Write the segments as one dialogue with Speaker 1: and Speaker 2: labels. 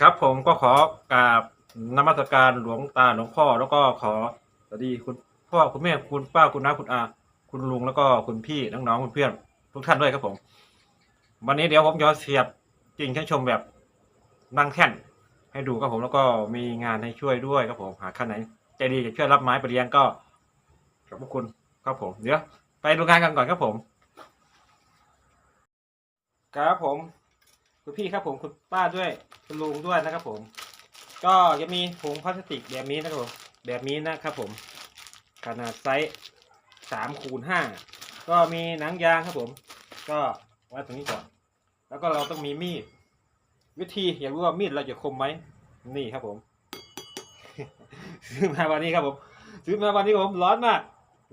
Speaker 1: ครับผมก็ขอกราบนมัสการหลวงตาหลวงพ่อ แล้วก็ขอสวัสดีคุณพ่อคุณแม่คุณป้าคุณน้าคุณอา คุณลุงแล้วก็คุณพี่น้องๆคุณเพื่อนทุกท่านด้วยครับผม วันนี้เดี๋ยวผมจะเสียบจริงให้ชมแบบนั่งแท่นให้ดูครับผมแล้วก็มีงานให้ช่วยด้วยครับผมหากท่านไหนใจดีจะช่วยรับไม้ไปเลี้ยงก็ขอบคุณครับผม เดี๋ยวไปดูงานกันก่อนครับผม ครับผม คุณพี่ครับผมคุณป้าด้วยคุณลุงด้วยนะครับผม ก็จะมีถุงพลาสติกแบบนี้นะครับผมแบบนี้นะครับผม ขนาดไซส์สามคูณห้าก็มีหนังยางครับผม ก็ไว้ตรงนี้ก่อน แล้วก็เราต้องมีมีด วิธีอยากรู้ว่ามีดเราจะคมไหมนี่ครับผมซื้อมาวันนี้ครับผมซื้อมาวันนี้ครับผมร้อนมาก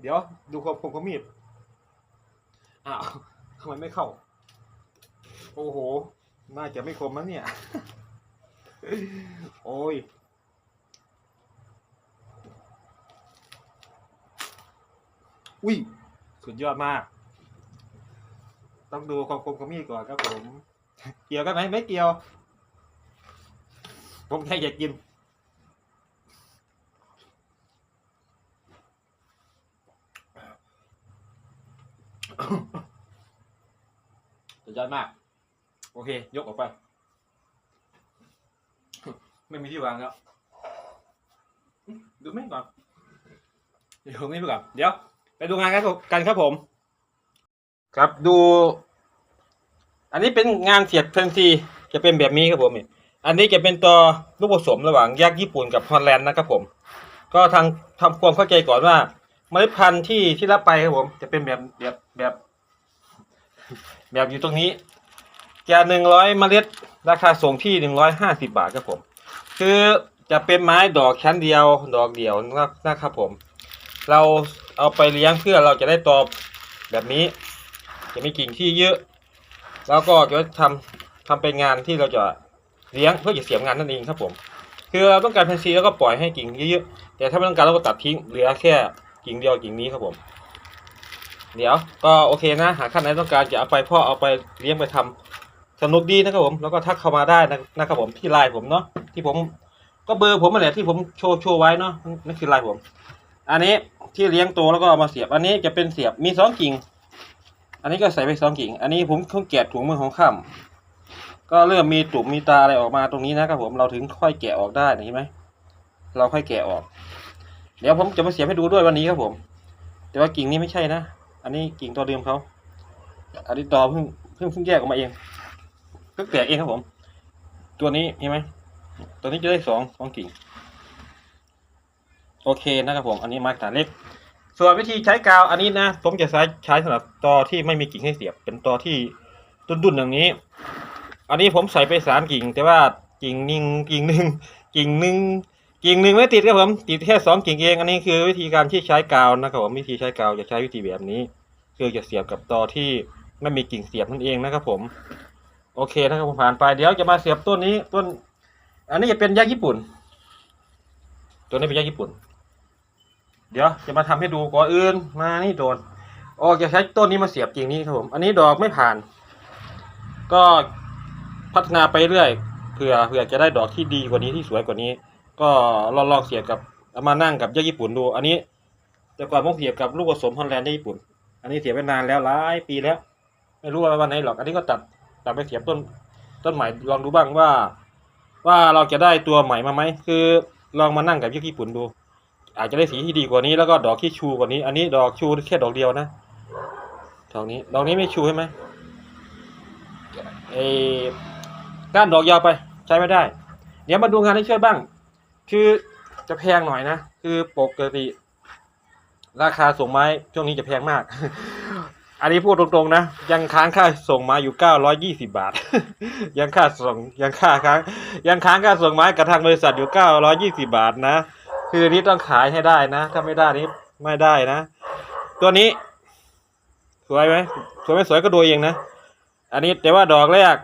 Speaker 1: เดี๋ยวดูความคมของมีดอ้าวทำไมไม่เข้า โอ้โห น่าจะไม่คมมั้งเนี่ย โอ้ย อุ้ย สุดยอดมาก ต้องดูความคมของมีดก่อนครับผม เกี่ยวกันไหมไม่เกี่ยว ผมแค่อยากกินสุดยอดมาก โอเค ยกออกไป ไม่มีที่วางแล้วดูไม่ก่อนเดี๋ยวไม่ไปก่อนเดี๋ยว ไปดูงานกันกันครับผม ครับดู อันนี้เป็นงานเสียบเพนซีจะเป็นแบบนี้ครับผมอันนี้จะเป็นตัวลูกผสมระหว่างยักษ์ญี่ปุ่นกับฮอลแลนด์นะครับผม ก็ทางทำความเข้าใจก่อนว่าเมล็ดพันธุ์ที่ที่รับไปครับผม จะเป็นแบบแบบแบบ แบบอยู่ตรงนี้ จะหนึ่งร้อยเมล็ด ราคาส่งที่หนึ่งร้อยห้าสิบาทครับผม คือจะเป็นไม้ดอกชั้นเดียวดอกเดียวนะครับผม เราเอาไปเลี้ยงเพื่อเราจะได้ตอบแบบนี้ จะมีกิ่งที่เยอะ แล้วก็จะทำทำเป็นงานที่เราจะเลี้ยงเพื่อจะเสียบงานนั่นเองครับผม คือเราต้องการเพนซีแล้วก็ปล่อยให้กิ่งเยอะๆแต่ถ้าไม่ต้องการเราก็ตัดทิ้งเหลือแค่กิ่งเดียวกิ่งนี้ครับผม เดี๋ยวก็โอเคนะ หากท่านไหนต้องการจะเอาไปพ่อเอาไปเลี้ยงไปทำ สนุกดีนะครับผม แล้วก็ทักเข้ามาได้นะครับผมที่ไลน์ผมเนาะที่ผมก็เบอร์ผมมาแหละที่ผมโชว์โชว์ไว้เนาะนั่นคือไลน์ผม อันนี้ที่เลี้ยงตัวแล้วก็เอามาเสียบ อันนี้จะเป็นเสียบมีสองกิ่ง อันนี้ก็ใส่ไปสองกิ่ง อันนี้ผมเพิ่งแกะถุงมือของข้ามก็เริ่มมีตุ่มมีตาอะไรออกมาตรงนี้นะครับผมเราถึงค่อยแกะออกได้เห็นไหมเราค่อยแกะออก เดี๋ยวผมจะมาเสียบให้ดูด้วยวันนี้ครับผม แต่ว่ากิ่งนี้ไม่ใช่นะ อันนี้กิ่งตัวเดิมเขาอันนี้ตอเพิ่งเพิ่งเพิ่งแยกออกมาเอง เพิ่งแตกเองครับผม ตัวนี้เห็นไหมตัวนี้จะได้สองสองกิ่ง โอเคนะครับผม อันนี้ม้ขนาดเล็ก ส่วนวิธีใช้กาวอันนี้นะผมจะใช้ใช้สำหรับตอที่ไม่มีกิ่งให้เสียบ เป็นตอที่ดุนๆอย่างนี้ อันนี้ผมใส่ไปสามกิ่ง แต่ว่ากิ่งหนึ่งกิ่งหนึ่งกิ่งหนึ่งกิ่งหนึ่งไม่ติดครับผมติดแค่สองกิ่งเองอันนี้คือวิธีการที่ใช้กาวนะครับผมวิธีใช้กาวจะใช้วิธีแบบนี้ คือจะเสียบกับตอที่ไม่มีกิ่งเสียบนั่นเองนะครับผม โอเคนะครับผมผ่านไปเดี๋ยวจะมาเสียบต้นนี้ต้น อันนี้จะเป็นยักญี่ปุ่น ตัวนี้เป็นยักญี่ปุ่น เดี๋ยวจะมาทำให้ดูก่อนอื่นมานี่โดนโอ้จะใช้ต้นนี้มาเสียบกิ่งนี้ครับผมอันนี้ดอกไม่ผ่าน ก็พัฒนาไปเรื่อยเผื่อเผื่อจะได้ดอกที่ดีกว่านี้ที่สวยกว่านี้ ก็ลองลองเสียบกับเอามานั่งกับยักญี่ปุ่นดู อันนี้ แต่ก่อนผมเสียบกับลูกผสมฮอลแลนด์ญี่ปุ่น อันนี้เสียบไปนานแล้วหลายปีแล้ว ไม่รู้ว่าวันไหนหรอก อันนี้ก็ตัด ตัดไปเสียบต้นต้นใหม่ลองดูบ้างว่า ว่าเราจะได้ตัวใหม่มาไหมคือลองมานั่งกับยักษ์ญี่ปุ่นดู อาจจะได้สีที่ดีกว่านี้แล้วก็ดอกที่ชูกว่านี้ อันนี้ดอกชูแค่ดอกเดียวนะดอกนี้ดอกนี้ไม่ชูใช่ไหมเออก้านดอกยาวไปใช้ไม่ได้ เดี๋ยวมาดูงานให้ช่วยบ้าง คือจะแพงหน่อยนะ คือปกติ ราคาส่งไม้ช่วงนี้จะแพงมาก อันนี้พูดตรงๆนะ ยังค้างค่าส่งมาอยู่เก้าร้อยยี่สิบาท ยังค่าส่งยังค่าค้างยังค้างค่าส่งไม้กับทางบริษัทอยู่เก้าร้อยี่สิบาทนะ คือนี้ต้องขายให้ได้นะ ถ้าไม่ได้นี้ไม่ได้นะ ตัวนี้ สวยไหมสวยไม่สวยก็ดูเองนะ อันนี้แต่ว่าดอกแรก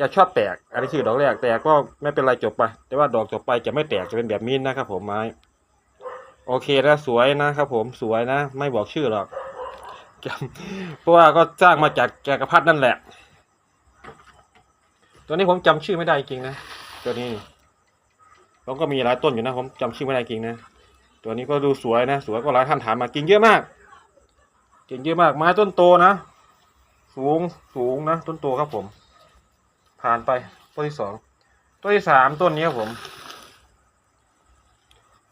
Speaker 1: จะชอบแตก อันนี้คือดอกแรกแตกก็ไม่เป็นไรจบไป แต่ว่าดอกจบไปจะไม่แตกจะเป็นแบบนี้นะครับผมไม้ โอเคนะสวยนะครับผมสวยนะ ไม่บอกชื่อหรอก เพราะว่าก็สร้างมาจากแกกระพัดนั่นแหละ ตัวนี้ผมจำชื่อไม่ได้จริงนะ ตัวนี้แล้วก็มีหลายต้นอยู่นะ ผมจำชื่อไม่ได้จริงนะ ตัวนี้ก็ดูสวยนะ สวยก็หลายท่านถามมากิ่งเยอะมากกิ่งเยอะมาก ไม้ต้นโตนะ สูง สูงนะ ต้นโตครับผม ผ่านไปต้นที่สอง ต้นที่สามต้นนี้ครับผม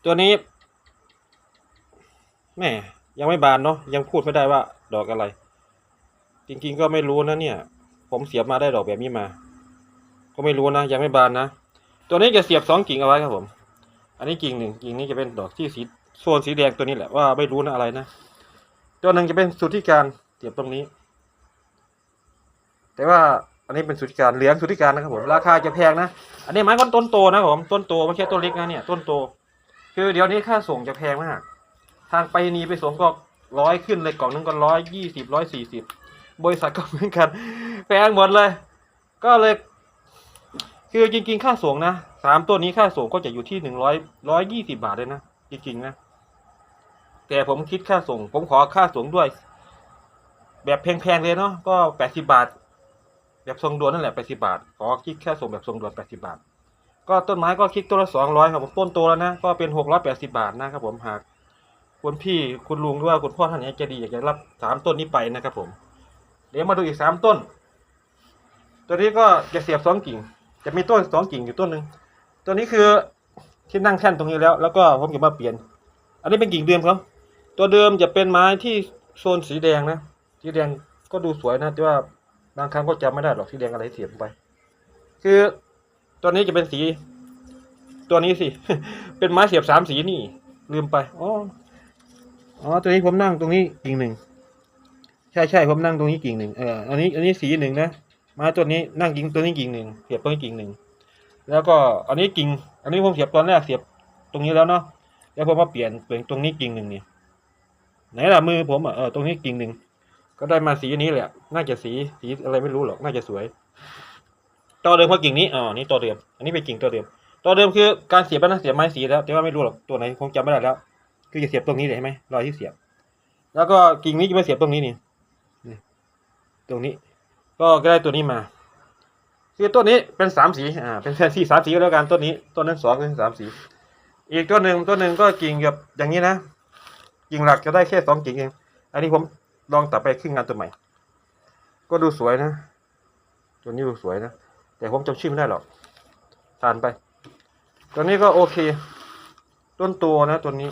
Speaker 1: ตัวนี้แม่ ยังไม่บานเนาะยังพูดไม่ได้ว่า ดอกอะไร จริงๆก็ไม่รู้นะเนี่ย ผมเสียบมาได้ดอกแบบนี้มา ก็ไม่รู้นะยังไม่บานนะตัวนี้จะเสียบสองกิ่งเอาไว้ครับผม อันนี้กิ่งหนึ่งกิ่งนี้จะเป็นดอกที่สีโซนสีแดงตัวนี้แหละว่าไม่รู้นะอะไรนะตัวหนึ่งจะเป็นสุทธิการเสียบตรงนี้ แต่ว่าอันนี้เป็นสุทธิการเหลืองสุทธิการนะครับผมราคาจะแพงนะอันนี้ไม้ก้นต้นโตนะครับผมต้นโตไม่ใช่ต้นเล็กนะเนี่ยต้นโต คือเดี๋ยวนี้ค่าส่งจะแพงมาก ทางไปรษณีย์ไปส่งก็ร้อยขึ้นเลยกล่องนึงก็ร้อยยี่สิบร้อยสี่สิบบริษัทก็เหมือนกันแพงหมดเลย ก็เลยคือจริงๆ ค่าส่งนะสามตัวนี้ค่าส่งก็จะอยู่ที่หนึ่งร้อยร้อยยี่สิบาทเลยนะจริงๆนะแต่ผมคิดค่าส่ง ผมขอค่าส่งด้วย แบบแพงๆเลยเนาะก็แปดสิบาท แบบทรงด่วนนั่นแหละแปดสิบาท ขอคิดค่าส่งแบบทรงด่วนแปดสิบาท ก็ต้นไม้ก็คิดต้นละสองร้อยครับผมต้นโตแล้วนะก็เป็นหกร้อยแปดสิบาทนะครับผมหาก คุณพี่คุณลุงหรือว่าคุณพ่อท่านไหนใจดีอยากจะรับสามต้นนี้ไปนะครับผม เดี๋ยวมาดูอีกสามต้น ตัวนี้ก็จะเสียบสองกิ่ง จะมีต้นสองกิ่งอยู่ต้นหนึ่งตัวนี้คือที่นั่งแท่นตรงนี้แล้ว แล้วก็ผมจะมาเปลี่ยน อันนี้เป็นกิ่งเดิมเขาตัวเดิมจะเป็นไม้ที่โซนสีแดงนะ สีแดงก็ดูสวยนะ แต่ว่าบางครั้งก็จำไม่ได้หรอกสีแดงอะไรเสียบไป คือตัวนี้จะเป็นสี ตัวนี้สิ เป็นไม้เสียบสามสีนี่ ลืมไปอ๋อ อ๋อตัวนี้ผมนั่งตรงนี้กิ่งหนึ่งใช่ใช่ผมนั่งตรงนี้กิ่งหนึ่งเอออันนี้อันนี้สีหนึ่งนะม้ตัวนี้นั่งกิ่งตัวนี้กิ่งหนึ่งเสียบตัวนี้กิ่งหนึ่งแล้วก็อันนี้กิ่งอันนี้ผมเสียบตอนแรกเสียบตรงนี้แล้วเนาะแล้วผมมาเปลี่ยนเปลี่ยนตรงนี้กิ่งหนึ่งเนี่ยไหนล่ะมือผมอะเออตรงนี้กิ่งหนึ่งก็ได้มาสีนี้แหละน่าจะสีสีอะไรไม่รู้หรอกน่าจะสวยตัวเดิมพราะกิ่งนี้อ๋อนี่ตัวเดิมอันนี้เป็นกิ่งตัวเดิมตัวเดิมคือการเสียบนะเสียบไม้สีแล้วแต่ว่าไม่รู้หรอกตัวไหนคงจำไม่ได้แล้ว คือจะเสียบตรงนี้เลยใช่ไหมรอยที่เสียบ แล้วก็กิ่งนี้จะมาเสียบตรงนี้นี่ตรงนี้ ก็ได้ตัวนี้มาคือต้นนี้เป็นสามสีอ่าเป็นแฟนซีสามสีก็แล้วกันต้นนี้ต้นนั้นสองเป็นสามสี อีกต้นหนึ่งต้นหนึ่งก็กิ่งแบบอย่างนี้นะกิ่งหลักจะได้แค่สองกิ่งเองอันนี้ผมลองตัดไปครึ่งงานตัวใหม่ ก็ดูสวยนะ ตัวนี้ดูสวยนะ แต่ผมจำชื่อไม่ได้หรอกผ่านไป ตัวนี้ก็โอเค ต้นตัวนะตัวนี้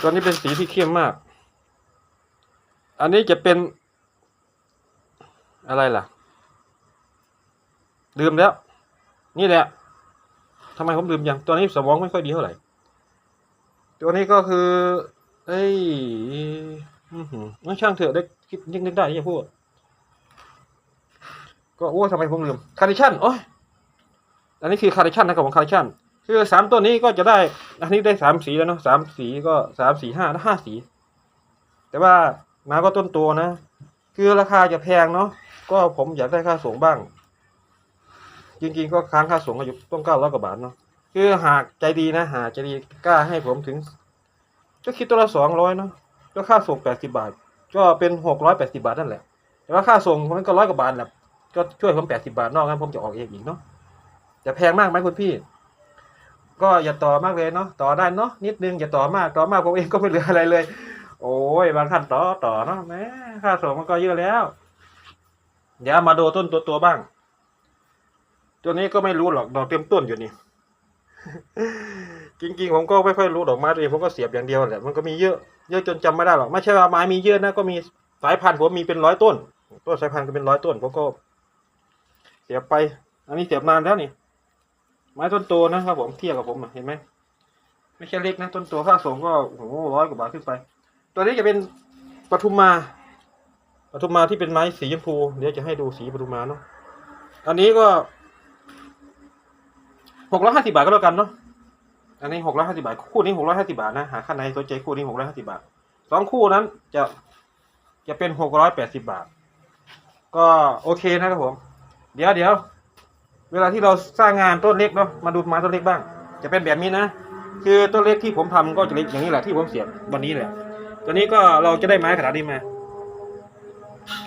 Speaker 1: ตัวนี้เป็นสีที่เข้มมาก อันนี้จะเป็นอะไรล่ะ ลืมแล้ว นี่แหละทำไมผมลืมยัง ตัวนี้สมองไม่ค่อยดีเท่าไหร่ ตัวนี้ก็คือ เอ้ยอือหือไม่ช่างเถอะได้คิดนึกนึกได้ที่จะพูด ก็โอ้ทำไมผมลืมคาร์ดิชันโอ้ยอันนี้คือคาร์ดิชันนะครับผมคาร์ดิชัน คือสามตัวนี้ก็จะได้ อันนี้ได้สามสีแล้วเนาะสามสีก็สามสีห้าห้าสี แต่ว่ามาก็ต้นตัวนะ คือราคาจะแพงเนาะก็ผมอยากได้ค่าส่งบ้าง จริงๆก็ค้างค่าส่งก็อยู่ต้องเก้าร้อยกว่าบาทเนาะคือหากใจดีนะ หากใจดีกล้าให้ผมถึง ก็คิดตัวละสองร้อยเนาะก็ค่าส่งแปดสิบาท ก็เป็นหกร้อยแปดสิบาทนั่นแหละ แต่ว่าค่าส่งมันก็ร้อยกว่าบาทแหละก็ช่วยผมแปดสิบาทนอกนั้นผมจะออกเองอีกเนาะจะแพงมากไหมคุณพี่ ก็อย่าต่อมากเลยเนาะต่อได้เนาะนิดนึงอย่าต่อมากต่อมากผมเองก็ไม่เหลืออะไรเลย โอ้ยบางท่านต่อต่อเนาะแม่ค่าส่งมันก็เยอะแล้ว เดี๋ยวมาดูต้นตัวตัวบ้าง ตัวนี้ก็ไม่รู้หรอกดอกเต็มต้นอยู่นี่จริงๆผมก็ไม่ค่อยรู้ดอกไม้ตัวเองผมก็เสียบอย่างเดียวแหละมันก็มีเยอะเยอะจนจำไม่ได้หรอกไม่ใช่ว่าไม้มีเยอะนะก็มีสายพันธุ์ผมมีเป็นร้อยต้นต้นสายพันธุ์ก็เป็นร้อยต้นผมก็ เสียบไป อันนี้เสียบนานแล้วนี่ ไม้ต้นโตนะครับผมเทียบกับผมเห็นไหมไม่ใช่เล็กนะต้นโตค่าส่งก็โอ้โหร้อยกว่าบาทขึ้นไป ตัวนี้จะเป็นปทุมมาปทุมมาที่เป็นไม้สีชมพูเดี๋ยวจะให้ดูสีปทุมมาเนาะอันนี้ก็หกร้อยห้าสิบาทก็แล้วกันเนาะอันนี้หกร้อยห้าสิบาท คู่นี้หกร้อยห้าสิบาทนะหาข้างในสนใจคู่นี้หกร้อยห้าสิบาทสองคู่นั้นจะจะเป็นหกร้อยแปดสิบาท ก็โอเคนะครับผม เดี๋ยวเดี๋ยว เวลาที่เราสร้างงานต้นเล็กเนาะมาดูไม้ต้นเล็กบ้าง จะเป็นแบบนี้นะ คือต้นเล็กที่ผมทำก็จะเล็กอย่างนี้แหละที่ผมเสียบวันนี้แหละตัวนี้ก็เราจะได้ไม้ขนาดนี้มา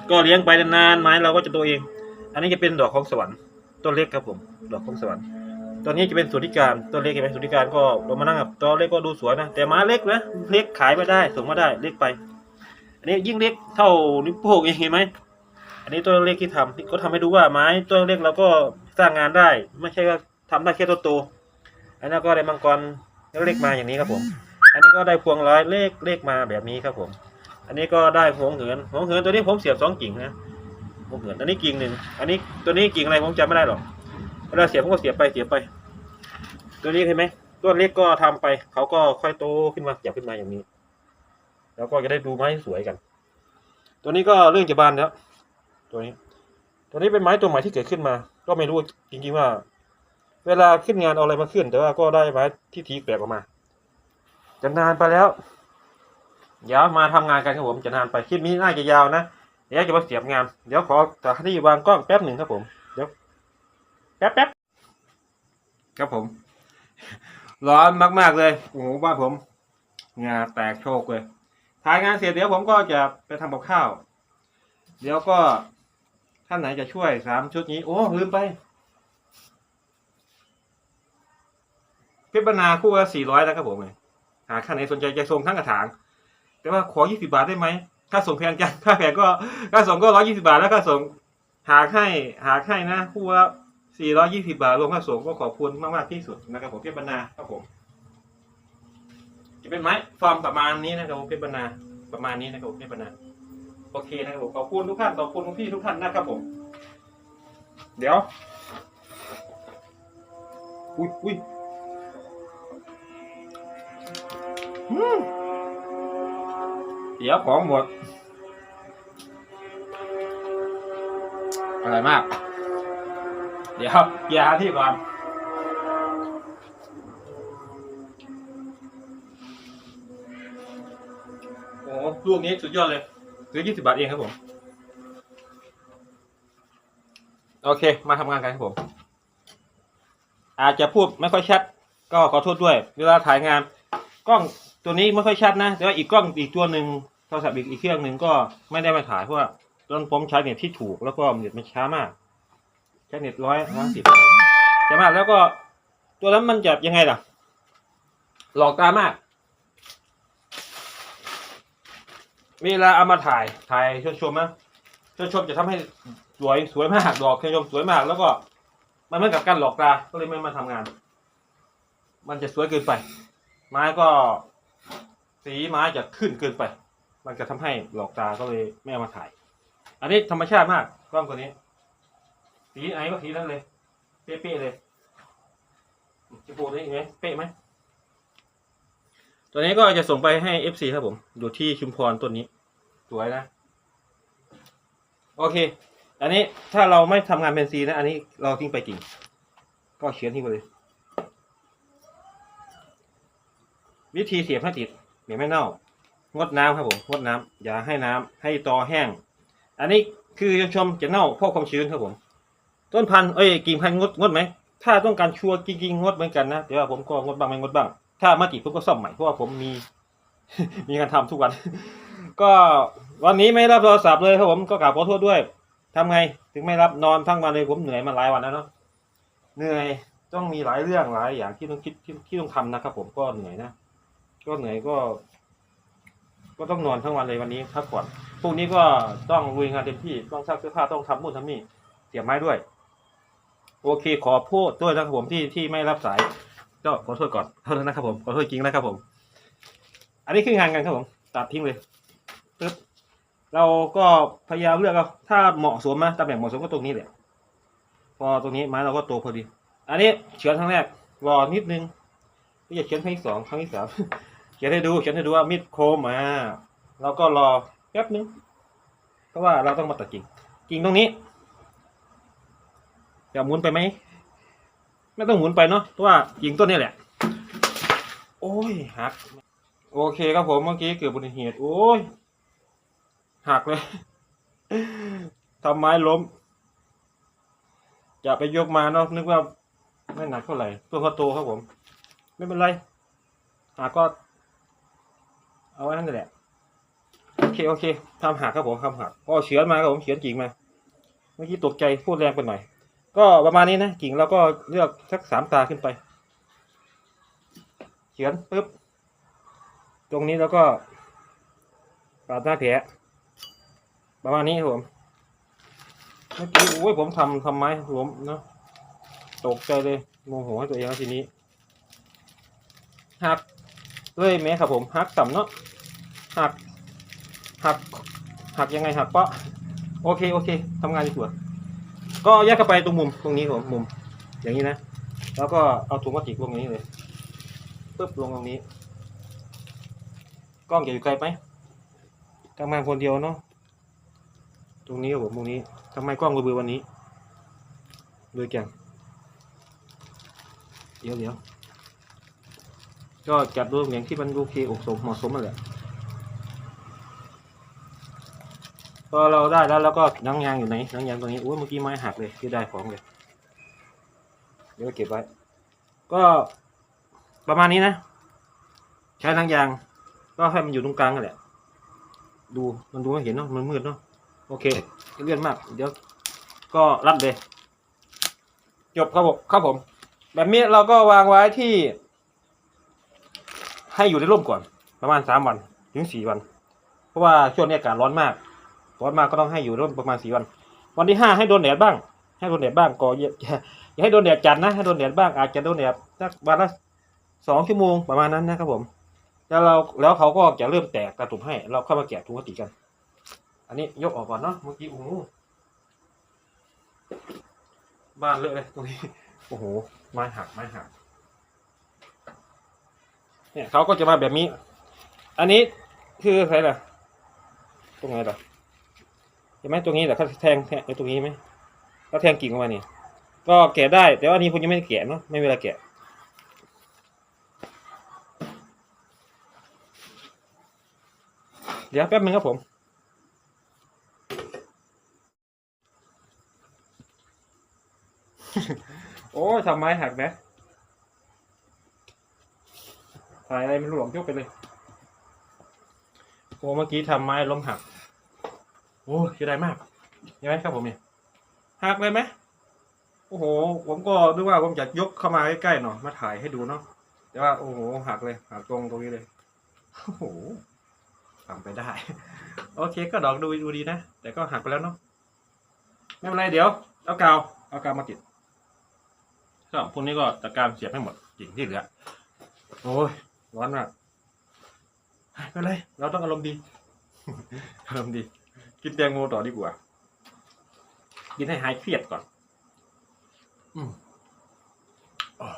Speaker 1: ก็เลี้ยงไปนานๆไม้เราก็จะโตเอง อันนี้จะเป็นดอกของสวรรค์ต้นเล็กครับผม ดอกของสวรรค์ตอนนี้จะเป็นส่วนที่การตัวเล็กเห็นไหมส่วนที่การก็เรามานั่งกับตัวเล็กก็ดูสวยนะแต่ไม้เล็กนะเล็กขายไม่ได้ส่งมาได้เล็กไป อันนี้ยิ่งเล็กเท่านิ้วโป้งเองเห็นไหมอันนี้ตัวเล็กที่ทำก็ทำให้ดูว่าไม้ตัวเล็กเราก็ สร้างงานได้ ไม่ใช่ว่าทำได้แค่ตัวโตอันนั้นก็ได้มังกรเล็กๆมาอย่างนี้ครับผม อันนี้ก็ได้พวงร้อยเลขเลขมาแบบนี้ครับผม อันนี้ก็ได้หงเหินหงเหินตัวนี้ผมเสียบสองกิ่งนะหงเหินอันนี้กิ่งหนึ่งอันนี้ตัวนี้กิ่งอะไรผมจำไม่ได้หรอกเวลาเสียบผมก็เสียบไปเสียบไป ตัวนี้เห็นไหมตัวเล็กก็ทำไป เขาก็ค่อยโตขึ้นมาเสียบขึ้นมาอย่างนี้ แล้วก็จะได้ดูไม้สวยกัน ตัวนี้ก็เรื่องจะบานแล้วตัวนี้ ตัวนี้เป็นไม้ตัวใหม่ที่เกิดขึ้นมา ก็ไม่รู้จริงๆว่า เวลาขึ้นงานเอาอะไรมาขึ้น แต่ว่าก็ได้ไม้ที่ทีแปลกออกมาจะนานไปแล้วเดี๋ยวมาทำงานกันครับผมจะนานไปคลิปนี้น่าจะยาวนะเดี๋ยวจะมาเสียบงานเดี๋ยวขอสถานที่วางกล้องแป๊บหนึ่งครับผมเดี๋ยวแป๊บแป๊บครับผม ร้อนมากๆเลยโอ้โหบ้านผมงานแตกโชกเลยถ่ายงานเสร็จเดี๋ยวผมก็จะไปทำกับข้าว เดี๋ยวก็ ท่านไหนจะช่วยสามชุดนี้ โอ้ลืมไปเพชรบรรณาคู่ละสี่ร้อยนะครับผมหาข้างไหนสนใจจะส่งทั้งกระถาง แต่ว่าขอยี่สิบาทได้ไหมค่าส่งแพงจังค่าแพงก็ค่าส่งก็ร้อยยี่สิบาทแล้วค่าส่งหากให้หากให้นะคู่ละสี่ร้อยยี่สิบาทรวมค่าส่งก็ขอบคุณมากมากๆที่สุดนะครับผมเพชรบรรณาครับผมจะเป็นไม้ฟอร์มประมาณนี้นะครับผมเพชรบรรณาประมาณนี้นะครับผมเพชรบรรณา โอเคนะครับผมขอบคุณทุกท่านขอบคุณทุกพี่ทุกท่านนะครับผม เดี๋ยว อุ้ยอุ้ยอืมเดี๋ยวของหมดอร่อยมาก เดี๋ยวเกียร์หาที่ก่อนโอ้โหลูกนี้สุดยอดเลย ซื้อยี่สิบาทเองครับผม โอเค มาทำงานกันครับผม อาจจะพูดไม่ค่อยชัด ก็ขอโทษด้วย เวลาถ่ายงาน กล้องตัวนี้ไม่ค่อยชัดนะ แต่ว่าอีกกล้องอีกตัวหนึ่งโทรศัพท์อีกอีกเครื่องหนึ่งก็ไม่ได้มาถ่ายเพราะว่าตอนผมใช้เน็ตที่ถูกแล้วก็เน็ตมันช้ามากใช้เน็ตร้อยร้อยสิบช้ามากแล้วก็ตัวนั้นมันจะยังไงล่ะ หลอกตามาก เวลาเอามาถ่ายถ่ายชมชมนะชมชมจะทำให้สวยสวยมากดอกชมชมสวยมาก แล้วก็มันเหมือนกับการหลอกตาก็เลยไม่มาทำงาน มันจะสวยเกินไป ไม้ก็ สีไม้จะขึ้นเกินไป มันจะทำให้หลอกตาก็เลยไม่เอามาถ่าย อันนี้ธรรมชาติมากกล้องตัวนี้ สีไหนก็สีนั้นเลย เป๊ะๆเลยจะโปรได้ไหมเป๊ะไหม ตัวนี้ก็จะส่งไปให้ FC ครับผม อยู่ที่ชุมพรต้นนี้ สวยนะ โอเค อันนี้ถ้าเราไม่ทำงานเป็นซีนะ อันนี้เราทิ้งไปกิ่ง ก็เขียนทิ้งไปเลย วิธีเสียบให้ติดเดี๋ยวไม่เน่า งดน้ำครับผม งดน้ำอย่าให้น้ำให้ตอแห้ง อันนี้คือชมชมจะเน่าเพราะความชื้นครับผม ต้นพันธุ์เอ้ยกิ่งพันธุ์งดงดไหมถ้าต้องการชัวร์จริงๆงดเหมือนกันนะแต่ว่าผมก็งดบ้างไม่งดบ้าง ถ้ามาติดผมก็ซ่อมใหม่เพราะว่าผมมี มีงานทำทุกวัน ก็วันนี้ไม่รับโทรศัพท์เลยครับผมก็กราบขอโทษด้วยทำไง ถึงไม่รับนอนทั้งวันเลยผมเหนื่อยมาหลายวันแล้วเนาะเหนื่อยต้องมีหลายเรื่องหลายอย่างที่ต้องคิดที่ที่ต้องทำนะครับ ผมก็เหนื่อยนะก็เหนื่อยก็ ก็ต้องนอนทั้งวันเลยวันนี้พักผ่อนพรุ่งนี้ก็ต้องลุยงานเต็มที่ต้องซักเสื้อผ้าต้องทำนู่นทำนี่เสียบไม้ด้วย โอเคขอโทษด้วยนะครับผมที่ที่ไม่รับสาย ก็ขอโทษก่อนขอโทษนะครับผมขอโทษจริงนะครับผม อันนี้คืองานกันครับผม ตัดทิ้งเลยปึ๊บเราก็พยายามเลือกเอาถ้าเหมาะสมนะตำแหน่งเหมาะสมก็ตรงนี้แหละพอตรงนี้ไม้เราก็โตพอดี อันนี้เฉือนครั้งแรกรอนิดนึงที่จะเฉือนครั้งที่สองครั้งที่สามเขียนให้ดูเขียนให้ดูว่ามีดโคมมาเราก็รอแป๊บนึงเพราะว่าเราต้องมาตัดกิ่งกิ่งตรงนี้จะหมุนไปไหม ไม่ต้องหมุนไปเนาะเพราะว่ากิ่งต้นนี้แหละ โอ้ยหัก โอเคครับผมเมื่อกี้เกิดอุบัติเหตุ โอ้ยหักเลยทำไม้ล้ม จะไปยกมาเนาะนึกว่าไม่หนักเท่าไหร่ตัวเขาโตครับผม ไม่เป็นไรหากก็เอาไว้นั่นแหละโอเคโอเคทำหักครับผมทำหักก็เฉือนมาครับผมเฉือนจริงมาเมื่อกี้ตกใจพูดแรงไปหน่อย ก็ประมาณนี้นะ กิ่งเราก็เลือกสักสามตาขึ้นไป เขียนปุ๊บ ตรงนี้แล้วก็ปาดหน้าแผลประมาณนี้ครับผมเมื่อกี้โอ้ยผมทำทำไม้ผมเนาะตกใจเลยโมโหให้ตัวเองแล้วทีนี้หักเลยไหมครับผมหักต่ำเนาะหักหักหักยังไงหักปะโอเคโอเคทำงานดีกว่า ก็แยกเข้าไปตรงมุมตรงนี้ผมมุม อย่างนี้นะ แล้วก็เอาถุงพลาสติกลงอย่างนี้เลยปึ๊บลงตรงนี้ กล้องจะอยู่ไกลไหมทำงานคนเดียวเนาะตรงนี้ผมตรงนี้ทำไมกล้องเบือวันนี้เบือจังเดี๋ยวเดี๋ยวก็จัดรูปอย่างที่มันโอเคอสมเหมาะสมมาแหละ พอเราได้แล้วแล้วก็นังยางอยู่ไหนนังยางตรงนี้อุ้ยเมื่อกี้ไม้หักเลยที่ได้ของเลยเดี๋ยวเก็บไว้ ก็ประมาณนี้นะ ใช้นังยาง ก็ให้มันอยู่ตรงกลางนั่นแหละ ดูมันดูไม่เห็นเนาะมันมืดเนาะโอเคเลื่อนมาก เดี๋ยว ก็รัดเลย จบครับผมครับผม แบบนี้เราก็วางไว้ที่ ให้อยู่ในร่มก่อน ประมาณสามวัน ถึงสี่วัน เพราะว่าช่วงนี้อากาศร้อนมาก ร้อนมากก็ต้องให้อยู่ร่มประมาณสี่วัน วันที่ห้าให้โดนแดดบ้าง ให้โดนแดดบ้างก็อย่าอย่าอย่าให้โดนแดดจัดนะให้โดนแดดบ้างอาจจะโดนแดดสักวันละสองชั่วโมงประมาณนั้นนะครับผม แล้วเราแล้วเขาก็จะเริ่มแตกกระตุกให้ เราเข้ามาแกะถุงพลาสติกกัน อันนี้ยกออกก่อนเนาะเมื่อกี้โอ้โหบ้านเลอะเลยตรงนี้โอ้โหไม้หักไม้หักเนี่ยเขาก็จะมาแบบนี้ อันนี้คืออะไรล่ะตรงไหนล่ะ เห็นไหมตรงนี้แหละเขาแทงแทงไอ้ตรงนี้ไหมเขาแทงกิ่งออกมาเนี่ยก็แกะได้ แต่ว่านี้ผมยังไม่แกะเนาะไม่มีเวลาแกะเดี๋ยวแป๊บนึงครับผม โอ้ทำไมหักนะถ่ายอะไรไม่รู้หรอกยกไปเลยโอ้เมื่อกี้ทำไม้ล้มหัก โอ้ยเสียดายมากยังไงครับผมเนี่ยหักเลยไหมโอ้โห ผมก็นึกว่าผมจะยกเข้ามาใกล้ๆหน่อยมาถ่ายให้ดูเนาะแต่ว่าโอ้โหหักเลยหักตรงตรงนี้เลยโอ้โหทำไปได้ โอเคก็ดอกดูดูดีนะ แต่ก็หักไปแล้วเนาะไม่เป็นไรเดี๋ยว เอากาวเอากาวมาติดก็พวกนี้ก็จัดการเสียบให้หมดกิ่งที่เหลือโอ้ยร้อนมากไม่เป็นไรเราต้องอารมณ์ดีอารมณ์ดี กินแตงโมต่อดีกว่า กินให้หายเครียดก่อนอืมอ่า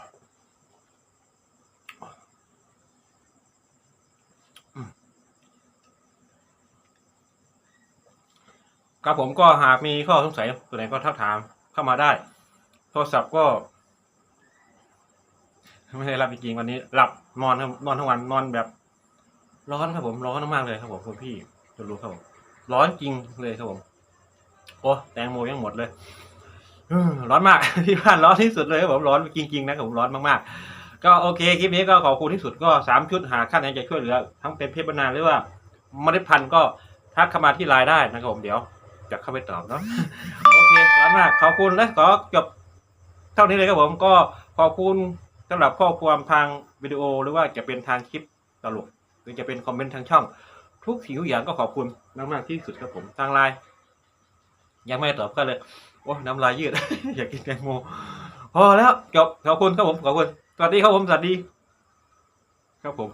Speaker 1: อืมครับผมก็หากมีข้อสงสัยตัวไหนก็ทักถามเข้ามาได้ โทรศัพท์ก็ไม่ได้รับจริงๆวันนี้หลับนอนครับนอนทั้งวันนอนแบบ ร้อนครับผมร้อนมากเลยครับผมคุณพี่จะรู้ครับผม ร้อนจริงเลยครับผมโอ้แตงโมยังหมดเลยร้อนมาก ที่บ้านร้อนที่สุดเลยครับผมร้อนจริงๆนะครับผมร้อนมากๆ ก็โอเคคลิปนี้ก็ขอบคุณที่สุดก็สามชุดหาขั้นไหนจะช่วยเหลือ ทั้งเป็นเพชรบรรณาหรือว่าเมล็ดพันธุ์ก็ทักเข้ามาที่ไลน์ได้นะครับผมเดี๋ยวจะเข้าไปตอบเนาะโอเคร้อนมากขอบคุณและขอจบเท่านี้เลยครับผมก็ขอบคุณสำหรับข้อความทางวิดีโอหรือว่าจะเป็นทางคลิปตลกหรือจะเป็นคอมเมนต์ทางช่อง ทุกสิ่งทุกอย่างก็ขอบคุณมากๆที่สุดครับผมทางไลน์ยังไม่ตอบก็เลยโอ้น้ำลายยืด อยากกินแตงโมพอแล้วจบขอบคุณครับผมขอบคุณสวัสดีครับผมสวัสดี ครับผม